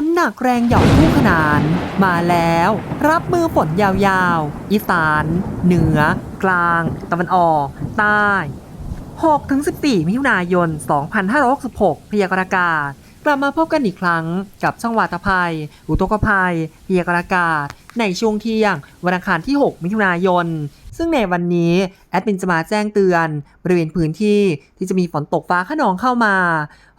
นหนักแรงหย่อมคู่ขนาน มาแล้ว รับมือฝนยาวๆ อีสาน เหนือ กลาง ตะวันออก ใต้ 6-14 มิถุนายน 2566 พยากรณ์อากาศ กลับมาพบกันอีกครั้งกับช่องวาตภัย อุทกภัย พยากรณ์อากาศ ในช่วงเที่ยง วันอังคารที่ 6 มิถุนายน ซึ่งในวันนี้แอดมินจะมาแจ้งเตือนบริเวณพื้นที่ที่จะมีฝนตกฟ้าขนองเข้ามา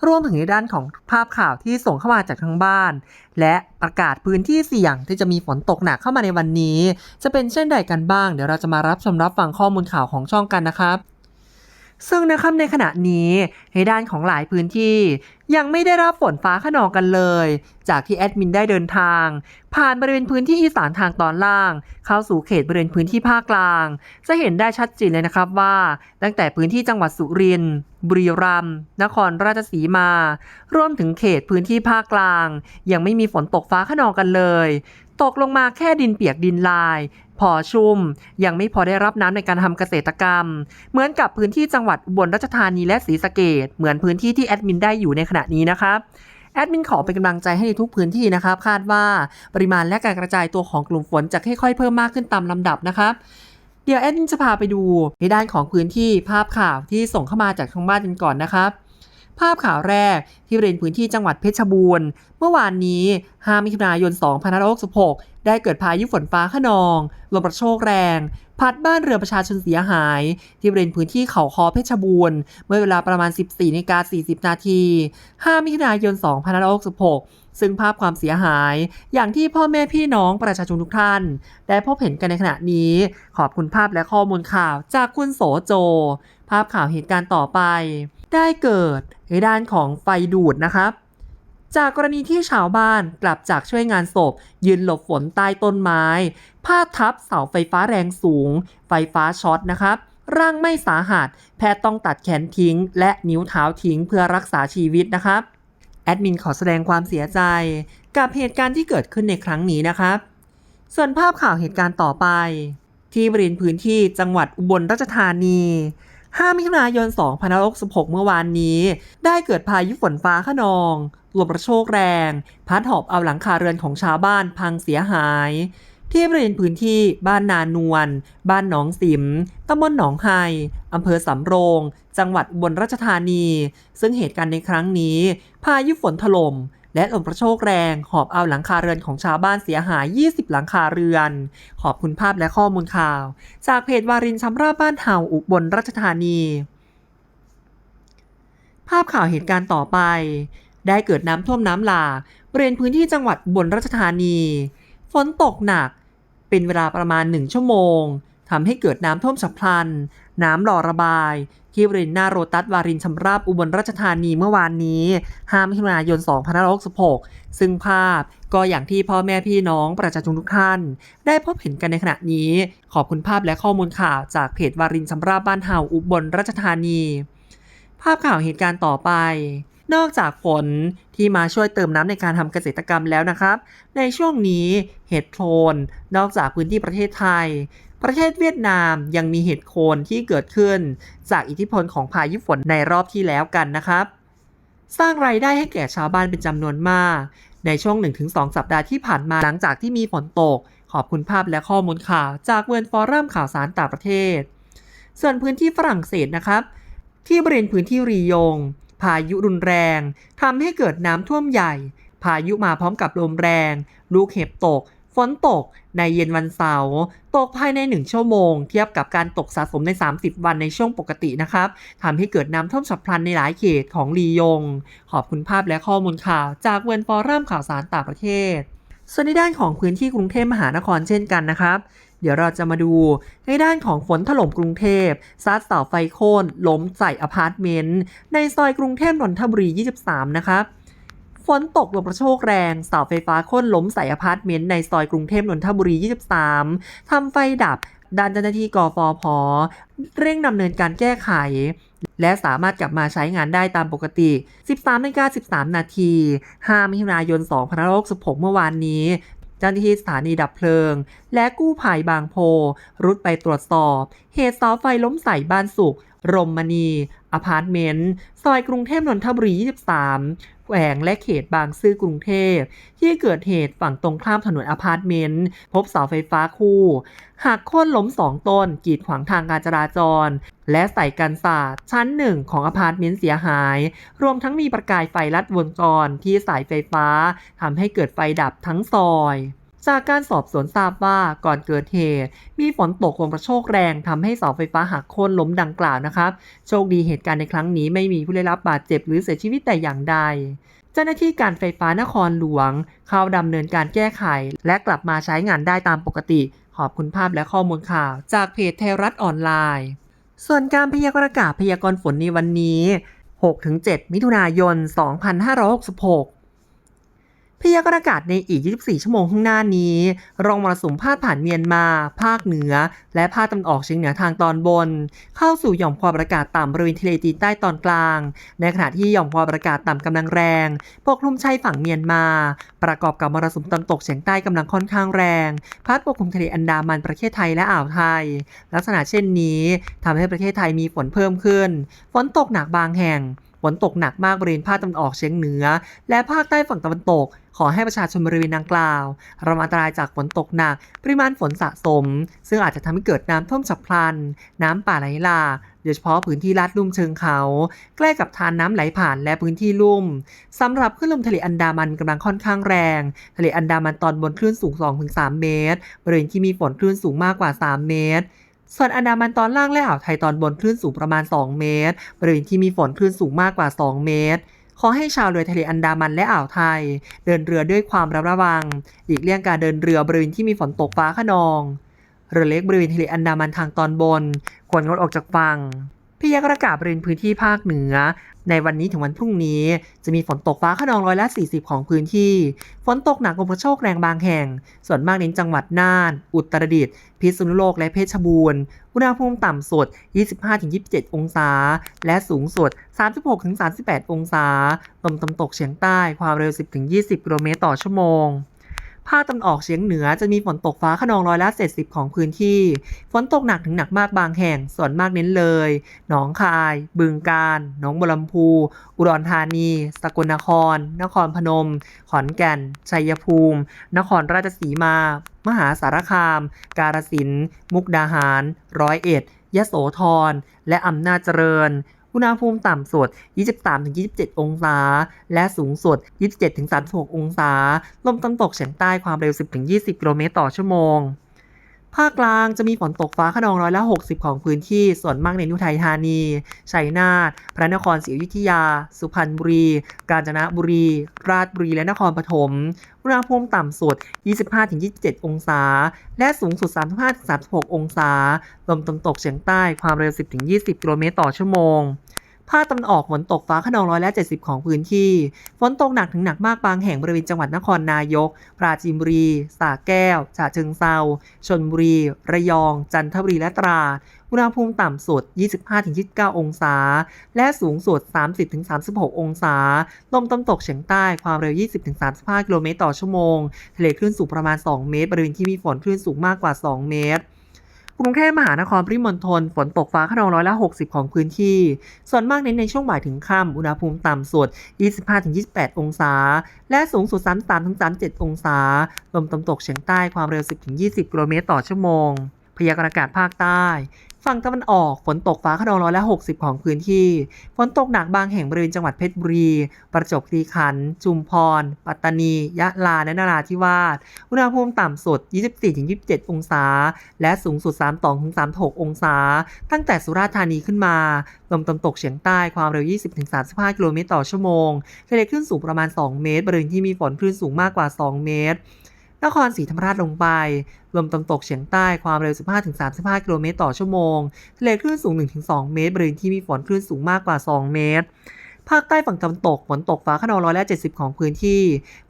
รวมถึงในด้านของภาพข่าวที่ส่งเข้ามาจากทางบ้าน และประกาศพื้นที่เสี่ยงที่จะมีฝนตกหนักเข้ามาในวันนี้ จะเป็นเช่นใดกันบ้าง เดี๋ยวเราจะมารับชมรับฟังข้อมูลข่าวของช่องกันนะครับ ซึ่งนะครับในขณะนี้ในด้านของหลายพื้นที่ ยังไม่ได้รับฝนฟ้าขนองกันเลย จากที่แอดมินได้เดินทาง ผ่านบริเวณพื้นที่อีสานทางตอนล่าง เข้าสู่เขตบริเวณพื้นที่ภาคกลาง จะเห็นได้ชัดเจนเลยนะครับว่า ตั้งแต่พื้นที่จังหวัดสุรินทร์บุรีรัมย์นครราชสีมา รวมถึงเขตพื้นที่ภาคกลาง ยังไม่มีฝนตกฟ้าขนองกันเลย ตกลงมาแค่ดินเปียกดินลาย พอชุ่ม ยังไม่พอได้รับน้ำในการทำเกษตรกรรม เหมือนกับพื้นที่จังหวัดอุบลราชธานีและศรีสะเกดเหมือนพื้นที่ที่แอดมินได้อยู่ในขณะนี้นะครับแอดมินขอเป็นกำลังใจให้ในทุกพื้นที่นะครับ คาดว่าปริมาณและการกระจายตัวของกลุ่มฝนจะค่อยๆเพิ่มมากขึ้นตามลำดับนะครับเดี๋ยวแอดมินจะพาไปดูในด้านของพื้นที่ภาพข่าวที่ส่งเข้ามาจากทางบ้านกันก่อนนะครับ ภาพข่าวแรกที่บริเวณพื้นที่จังหวัดเพชรบูรณ์ เมื่อวานนี้ 5 มิถุนายน 2566 ได้เกิดพายุฝนฟ้าขนองลมกระโชกแรง พัดบ้านเรือประชาชนเสียหาย ที่บริเวณพื้นที่เขาคอเพชรบูรณ์ เมื่อเวลาประมาณ 14นกา40 นาที 5 มิถุนายน 2566 ซึ่งภาพความเสียหายอย่างที่พ่อแม่พี่น้องประชาชนทุกท่าน ได้พบเห็นกันในขณะนี้ ขอบคุณภาพและข้อมูลข่าวจากคุณโสโจ ภาพข่าวเหตุการณ์ต่อไป ได้เกิดในด้านของไฟดูดนะครับ จากกรณีที่ชาวบ้านกลับจากช่วยงานศพ ยืนหลบฝนใต้ต้นไม้ พาดทับเสาไฟฟ้าแรงสูง ไฟฟ้าช็อตนะครับ ร่างไม่สาหัส แพทย์ต้องตัดแขนทิ้ง และนิ้วเท้าทิ้งเพื่อรักษาชีวิตนะครับ แอดมินขอแสดงความเสียใจ กับเหตุการณ์ที่เกิดขึ้นในครั้งนี้นะครับ ส่วนภาพข่าวเหตุการณ์ต่อไป ที่บริเวณพื้นที่จังหวัดอุบลราชธานี 5 มิถุนายน 2566 เมื่อวานนี้ ได้เกิดพายุฝนฟ้าขนองลมกระโชกแรง พัดหอบเอาหลังคาเรือนของชาวบ้านพังเสียหาย ที่บริเวณพื้นที่บ้านนานวล บ้านหนองสิมตำบลหนองไฮอำเภอสำโรง จังหวัดอุบลราชธานี ซึ่งเหตุการณ์ในครั้งนี้ พายุฝนถล่ม และลมกระโชกแรงหอบเอาหลังคาเรือนของชาวบ้านเสียหาย 20 หลังคาเรือน ขอบคุณภาพและข้อมูลข่าว จากเพจวารินชำราบบ้านเฮาอุบลราชธานี ภาพข่าวเหตุการณ์ต่อไป ได้เกิดน้ำท่วมน้ำหลากบริเวณพื้นที่จังหวัดอุบลราชธานี ฝนตกหนัก เป็นเวลาประมาณ1ชั่วโมง ทำให้เกิดน้ำท่วมฉับพลัน น้ำรอระบาย ที่บริเวณหน้าโรตัสวารินชำราบอุบลราชธานีเมื่อวานนี้ 5 มิถุนายน 2566 ซึ่งภาพก็อย่างที่พ่อแม่พี่น้องประชาชนทุกท่าน ได้พบเห็นกันในขณะนี้ ขอบคุณภาพและข้อมูลข่าวจากเพจวารินชำราบบ้านเฮาอุบลราชธานี ภาพข่าวเหตุการณ์ต่อไปนอกจากฝนที่มาช่วยเติมน้ำในการทำเกษตรกรรมแล้วนะครับ ในช่วงนี้เห็ดโคลนนอกจากพื้นที่ประเทศไทย ประเทศเวียดนามยังมีเห็ดโคนที่เกิดขึ้น จากอิทธิพลของพายุฝนในรอบที่แล้วกันนะครับ สร้างรายได้ให้แก่ชาวบ้านเป็นจำนวนมาก ในช่วง 1-2 สัปดาห์ที่ผ่านมาหลังจากที่มีฝนตก ขอบคุณภาพและข้อมูลข่าว จากเวิร์นฟอรัมข่าวสารต่างประเทศ ส่วนพื้นที่ฝรั่งเศสนะครับ ที่บริเวณพื้นที่รียง พายุรุนแรงทำให้เกิดน้ำท่วมใหญ่ พายุมาพร้อมกับลมแรง ลูกเห็บตก ฝนตกในเย็นวันเสาร์ตกภายใน 1 ชั่วโมง เทียบกับการตกสะสมใน 30 วันในช่วงปกตินะครับทำให้เกิดน้ำท่วมฉับพลันในหลายเขตของลียง ขอบคุณภาพและข้อมูลข่าวจากเวิร์นฟอรัมข่าวสารต่างประเทศ ส่วนในด้านของพื้นที่กรุงเทพมหานครเช่นกันนะครับเดี๋ยวเราจะมาดูในด้านของฝนถล่มกรุงเทพซัดเสาไฟโค่นล้มใส่อพาร์ตเมนต์ในซอยกรุงเทพนนทบุรี 23 นะครับ ฝนตกลมกระโชกแรงเสาไฟฟ้าโค่นล้มใส่อพาร์ตเมนต์ในซอยกรุงเทพนนทบุรี 23 ทำไฟดับด้านเจ้าหน้าที่กฟผเร่งดำเนินการแก้ไข และสามารถกลับมาใช้งานได้ตามปกติ 13นาฬิกา13 นาที 5 มิถุนายน2566 เมื่อวานนี้ เจ้าหน้าที่สถานีดับเพลิง และกู้ภัยบางโพ รุดไปตรวจสอบ เหตุเสาไฟล้มใส่บ้านสุข รมมณี อพาร์ตเมนต์ ซอยกรุงเทพนนทบุรี 23 แขวงและเขตบางซื่อกรุงเทพ ที่เกิดเหตุฝั่งตรงข้ามถนนอพาร์ตเมนต์ พบเสาไฟฟ้าคู่ หักโค่นล้มสองต้น กีดขวางทางการจราจร และใส่กันศาสตร์ชั้นหนึ่งของอพาร์ตเมนต์เสียหาย รวมทั้งมีประกายไฟลัดวงจรที่สายไฟฟ้าทำให้เกิดไฟดับทั้งซอย จากการสอบสวนทราบว่าก่อนเกิดเหตุ มีฝนตกลมกระโชกแรงทำให้เสาไฟฟ้าหักโค่นล้มดังกล่าวนะครับ โชคดีเหตุการณ์ในครั้งนี้ไม่มีผู้ได้รับบาดเจ็บหรือเสียชีวิตแต่อย่างใดเจ้าหน้าที่การไฟฟ้านครหลวง เข้าดำเนินการแก้ไข และกลับมาใช้งานได้ตามปกติ ขอบคุณภาพและข้อมูลข่าว จากเพจไทยรัฐออนไลน์ ส่วนการพยากรณ์อากาศพยากรณ์ฝนในวันนี้ 6-7 มิถุนายน 2566 พยากรณ์อากาศในอีก 24 ชั่วโมงข้างหน้านี้ รองมรสุมพาดผ่านเมียนมา ภาคเหนือ และภาคตะวันออกเฉียงเหนือทางตอนบน เข้าสู่หย่อมความกดอากาศต่ำบริเวณทะเลจีนใต้ตอนกลาง ในขณะที่หย่อมความกดอากาศต่ำกำลังแรงปกคลุมชายฝั่งเมียนมา ประกอบกับมรสุมตะวันตกเฉียงใต้กำลังค่อนข้างแรงพัดปกคลุมทะเลอันดามันประเทศไทยและอ่าวไทย ลักษณะเช่นนี้ทำให้ประเทศไทยมีฝนเพิ่มขึ้น ฝนตกหนักบางแห่ง ฝนตกหนักมากบริเวณภาคตะวันออกเฉียงเหนือ และภาคใต้ฝั่งตะวันตก ขอให้ประชาชนบริเวณดังกล่าวระมัดระวังอันตรายจากฝนตกหนัก ปริมาณฝนสะสม ซึ่งอาจจะทำให้เกิดน้ำท่วมฉับพลัน น้ำป่าไหลหลากโดยเฉพาะพื้นที่ลาดลุ่มเชิงเขา ใกล้กับทานน้ำไหลผ่านและพื้นที่ลุ่มสำหรับคลื่นลมทะเลอันดามันกำลังค่อนข้างแรง ทะเลอันดามันตอนบนคลื่นสูง 2-3 เมตร บริเวณที่มีฝนคลื่นสูงมากกว่า 3 เมตร ส่วนอันดามันตอนล่างและอ่าวไทยตอนบนคลื่นสูงประมาณ 2 เมตร บริเวณที่มีฝนคลื่นสูงมากกว่า 2 เมตร ขอให้ชาวเรือทะเลอันดามันและอ่าวไทย เดินเรือด้วยความระมัดระวัง หลีกเลี่ยงการเดินเรือบริเวณที่มีฝนตกฟ้าขนอง เรือเล็กบริเวณทะเลอันดามันทางตอนบน ควรงดออกจากฝั่งพยากรณ์อากาศบริเวณพื้นที่ภาคเหนือ ในวันนี้ถึงวันพรุ่งนี้ จะมีฝนตกฟ้าขนองร้อยละ 40 ของพื้นที่ ฝนตกหนักลมกระโชกแรงบางแห่ง ส่วนมากเน้นจังหวัดน่าน อุตรดิตถ์พิษณุโลกและเพชรบูรณ์ อุณหภูมิต่ำสุด 25-27 องศา และสูงสุด 36-38 องศา ลมตะวันตกเฉียงใต้ความเร็ว 10-20 กิโลเมตรต่อชั่วโมง ภาคตะวันออกเฉียงเหนือจะมีฝนตกฟ้าขนองร้อยละ70ของพื้นที่ ฝนตกหนักถึงหนักมากบางแห่ง ส่วนมากเน้นเลย หนองคาย บึงกาฬ หนองบัวลำพู อุดรธานี สกลนคร นครพนม ขอนแก่น ชัยภูมิ นครราชสีมา มหาสารคาม กาฬสินธุ์มุกดาหาร ร้อยเอ็ดยโสธร และอำนาจเจริญ อุณหภูมิต่ำสุด 23-27 องศา และสูงสุด 27-36 องศา ลมตะวันตกเฉียงใต้ความเร็ว 10-20 กิโลเมตรต่อชั่วโมง ภาคกลางจะมีฝนตกฟ้าขนองร้อยละ 60 ของพื้นที่ ส่วนมากในอุทัยธานี ชัยนาท พระนครศรีอยุธยา สุพรรณบุรี กาญจนบุรี ราชบุรี และนครปฐม อุณหภูมิต่ำสุด 25-27 องศา และสูงสุด 35-36 องศา ลมตะวันตกเฉียงใต้ ความเร็ว 10-20 กิโลเมตรต่อชั่วโมง ภาคตะวันออกฝนตกฟ้าขนองร้อยละ70 ของพื้นที่ ฝนตกหนักถึงหนักมากบางแห่งบริเวณจังหวัดนครนายก ปราจีนบุรี สระแก้ว ฉะเชิงเซาชลบุรี ระยอง จันทบุรี และตราดอุณหภูมิต่ำสุด 25-29 องศา และสูงสุด 30-36 องศา ลมตะวันตกเฉียงใต้ ความเร็ว 20-35 กิโลเมตรต่อชั่วโมง ทะเลคลื่นสูงประมาณ 2 เมตร บริเวณที่มีฝนคลื่นสูงมากกว่า 2 เมตร รุงเทพมหานครปริมณฑลฝนตกฟ้าขนองร้อยละ60 ของพื้นที่ ส่วนมากเน้นในช่วงบ่ายถึงค่ำอุณหภูมิต่ำสุด 25-28 องศา และสูงสุด 33-37 องศา ลมตะวันตกเฉียงใต้ความเร็ว 10-20 กิโลเมตรต่อชั่วโมง พยากรณ์อากาศภาคใต้ ฝั่งตะวันออกฝนตกฟ้าขนองร้อยละ60 ของพื้นที่ ฝนตกหนักบางแห่งบริเวณจังหวัดเพชรบุรี ประจวบคีรีขันธ์จุมพร ปัตตานี ยะลา และนราธิวาส อุณหภูมิต่ำสุด 24-27 องศา และสูงสุด 32-36 องศา ตั้งแต่สุราษฎร์ธานีขึ้นมา ลมตะวันตกเฉียงใต้ความเร็ว 20-35 กิโลเมตรต่อชั่วโมงทะเลคลื่นสูงประมาณ 2 เมตร บริเวณที่มีฝนคลื่นสูงมากกว่า 2 เมตร นครศรีธรรมราชลงไป ลมตะวันตกเฉียงใต้ความเร็ว 15-35 กิโลเมตรต่อชั่วโมง ทะเลคลื่นสูง 1-2 เมตร บริเวณที่มีฝนคลื่นสูงมากกว่า 2 เมตร ภาคใต้ฝั่งตะวันตกฝนตกฟ้าขนองร้อยละ70 ของพื้นที่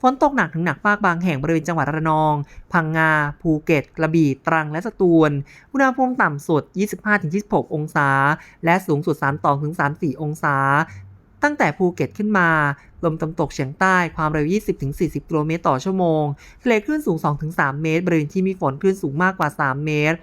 ฝนตกหนักถึงหนักมากบางแห่งบริเวณจังหวัดระนอง พังงา ภูเก็ต กระบี่ ตรัง และสตูล อุณหภูมิต่ำสุด 25-26 องศา และสูงสุด32-34 องศา ตั้งแต่ภูเก็ตขึ้นมา ลมตะวันตกเฉียงใต้ความเร็ว 20-40 กิโลเมตรต่อชั่วโมง ทะเลคลื่นสูง 2-3 เมตร บริเวณที่มีฝนคลื่นสูงมากกว่า 3 เมตร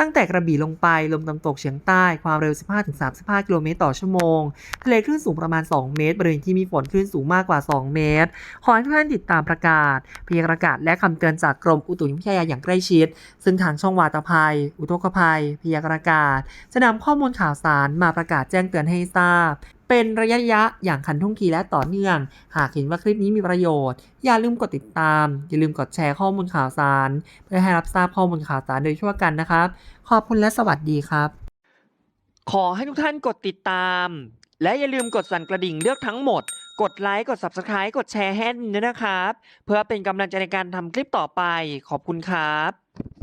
ตั้งแต่กระบี่ลงไปลมตะวันตกเฉียงใต้ความเร็ว 15-35 กิโลเมตรต่อชั่วโมง ทะเลคลื่นสูงประมาณ 2 เมตร บริเวณที่มีฝนคลื่นสูงมากกว่า 2 เมตร ขอให้ทุกท่านติดตามประกาศพยากรณ์อากาศและคำเตือนจากกรมอุตุนิยมวิทยาอย่างใกล้ชิด ซึ่งทางช่องวาตภัย อุทกภัย พยากรณ์อากาศ จะนำข้อมูลข่าวสารมาประกาศแจ้งเตือนให้ทราบ เป็นระยะๆอย่างขันท่วงทีและต่อเนื่อง หากเห็นว่าคลิปนี้มีประโยชน์ อย่าลืมกดติดตาม อย่าลืมกดแชร์ข้อมูลข่าวสาร เพื่อให้รับทราบข้อมูลข่าวสารโดยทั่วกันนะครับ ขอบคุณและสวัสดีครับ ขอให้ทุกท่านกดติดตาม และอย่าลืมกดสั่นกระดิ่งเลือกทั้งหมด กดไลค์กด Subscribe กดแชร์ให้ด้วยนะครับ เพื่อเป็นกำลังใจในการทำคลิปต่อไป ขอบคุณครับ